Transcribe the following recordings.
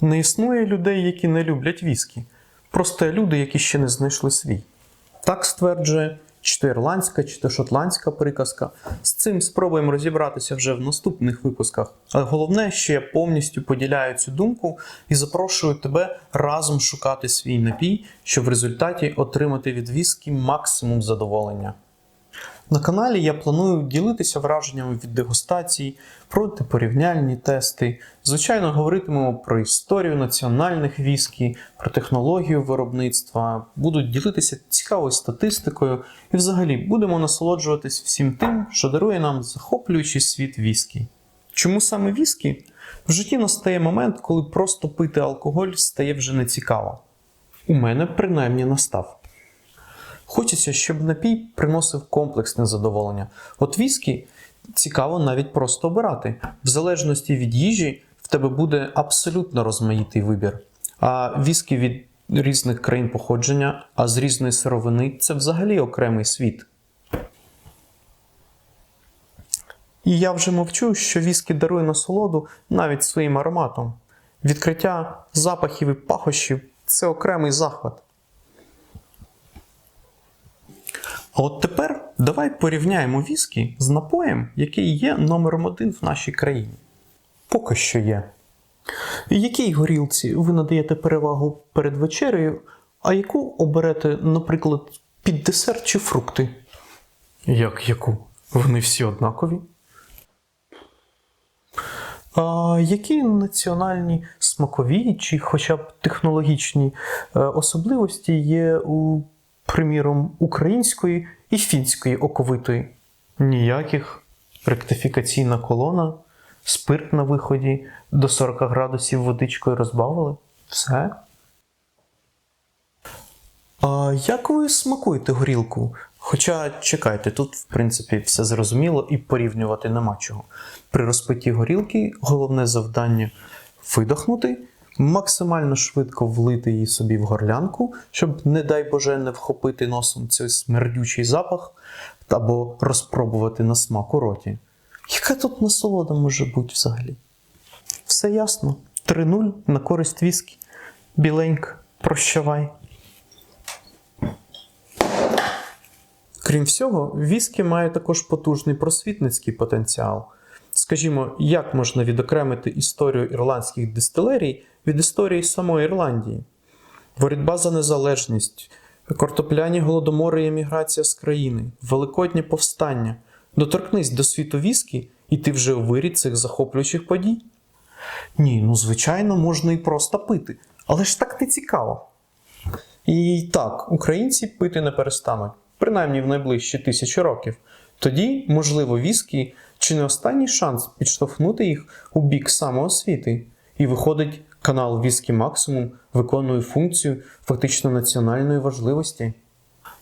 Не існує людей, які не люблять віскі. Просто люди, які ще не знайшли свій. Так стверджує чи то ірландська, чи то шотландська приказка. З цим спробуємо розібратися вже в наступних випусках. Але головне, що я повністю поділяю цю думку і запрошую тебе разом шукати свій напій, щоб в результаті отримати від віскі максимум задоволення. На каналі я планую ділитися враженнями від дегустацій, пройти порівняльні тести. Звичайно, говоритимемо про історію національних віскі, про технологію виробництва, буду ділитися цікавою статистикою і взагалі будемо насолоджуватись всім тим, що дарує нам захоплюючий світ віскі. Чому саме віскі? В житті настає момент, коли просто пити алкоголь стає вже нецікаво. У мене принаймні настав. Хочеться, щоб напій приносив комплексне задоволення. От віскі цікаво навіть просто обирати. В залежності від їжі в тебе буде абсолютно розмаїтий вибір. А віскі від різних країн походження, а з різної сировини це взагалі окремий світ. І я вже мовчу, що віскі дарує насолоду навіть своїм ароматом. Відкриття запахів і пахощів це окремий захват. А от тепер давай порівняємо віскі з напоєм, який є номером один в нашій країні. Поки що є. Якій горілці ви надаєте перевагу перед вечерею, а яку оберете, наприклад, під десерт чи фрукти? Як яку? Вони всі однакові. А які національні смакові чи хоча б технологічні е, особливості є у, приміром, української і фінської оковитої? Ніяких. Ректифікаційна колона, спирт на виході до 40 градусів водичкою розбавили. Все. А як ви смакуєте горілку? Хоча чекайте, тут в принципі все зрозуміло і порівнювати нема чого. При розпитті горілки головне завдання видохнути, максимально швидко влити її собі в горлянку, щоб, не дай Боже, не вхопити носом цей смердючий запах або розпробувати на смак у роті. Яка тут насолода може бути взагалі? Все ясно. 3-0 на користь віскі. Біленька, прощавай. Крім всього, віскі має також потужний просвітницький потенціал. Скажімо, як можна відокремити історію ірландських дистилерій від історії самої Ірландії? Боротьба за незалежність, картопляні голодомори і еміграція з країни, великоднє повстання. Доторкнись до світу віскі, і ти вже у вирі цих захоплюючих подій. Ні, ну звичайно, можна і просто пити, але ж так не цікаво. І так, українці пити не перестануть, принаймні в найближчі тисячі років. Тоді, можливо, віскі чи не останній шанс підштовхнути їх у бік самоосвіти. І виходить, канал Віскі Максимум виконує функцію фактично національної важливості.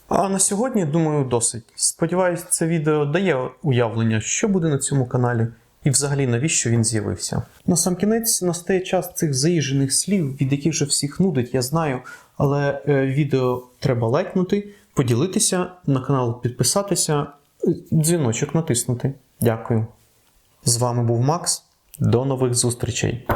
А на сьогодні, думаю, досить. Сподіваюсь, це відео дає уявлення, що буде на цьому каналі, і взагалі навіщо він з'явився. На сам кінець настає час цих заїжджених слів, від яких же всіх нудить, я знаю. Але е, відео треба лайкнути, поділитися, на канал підписатися, дзвіночок натиснути. Дякую. З вами був Макс. До нових зустрічей!